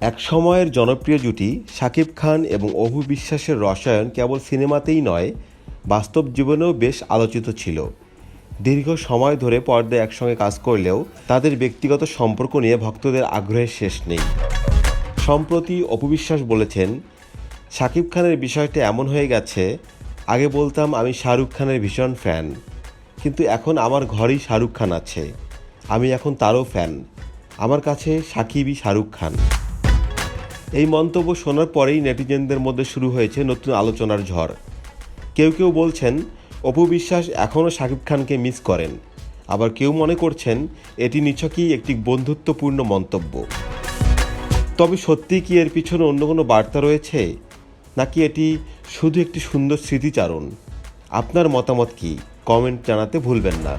এক সময়ের জনপ্রিয় জুটি, শাকিব খান এবং অভু বিশ্বাসের রসায়ন কেবল সিনেমাতেই নয়, বাস্তব জীবনেও বেশ আলোচিত ছিল। দীর্ঘ সময় ধরে পর্দায় একসঙ্গে কাজ করলেও তাদের ব্যক্তিগত সম্পর্ক নিয়ে ভক্তদের আগ্রহের শেষ নেই। সম্প্রতি অপবিশ্বাস বলেছেন, শাকিব খানের বিষয়টা এমন হয়ে গেছে, আগে বলতাম আমি শাহরুখ খানের ভীষণ ফ্যান, কিন্তু এখন আমার ঘরেই শাহরুখ খান আছে, আমি এখন তারও ফ্যান, আমার কাছে সাকিবই শাহরুখ খান। এই মন্তব্য শোনার পরেই নেটিজেনদের মধ্যে শুরু হয়েছে নতুন আলোচনার ঝড়। কেউ কেউ বলছেন, অপু বিশ্বাস এখনও শাকিব খানকে মিস করেন। আবার কেউ মনে করছেন, এটি নিছকই একটি বন্ধুত্বপূর্ণ মন্তব্য। তবে সত্যিই কি এর পিছনে অন্য কোনো বার্তা রয়েছে? নাকি এটি শুধু একটি সুন্দর স্মৃতিচারণ? আপনার মতামত কি? কমেন্ট জানাতে ভুলবেন না।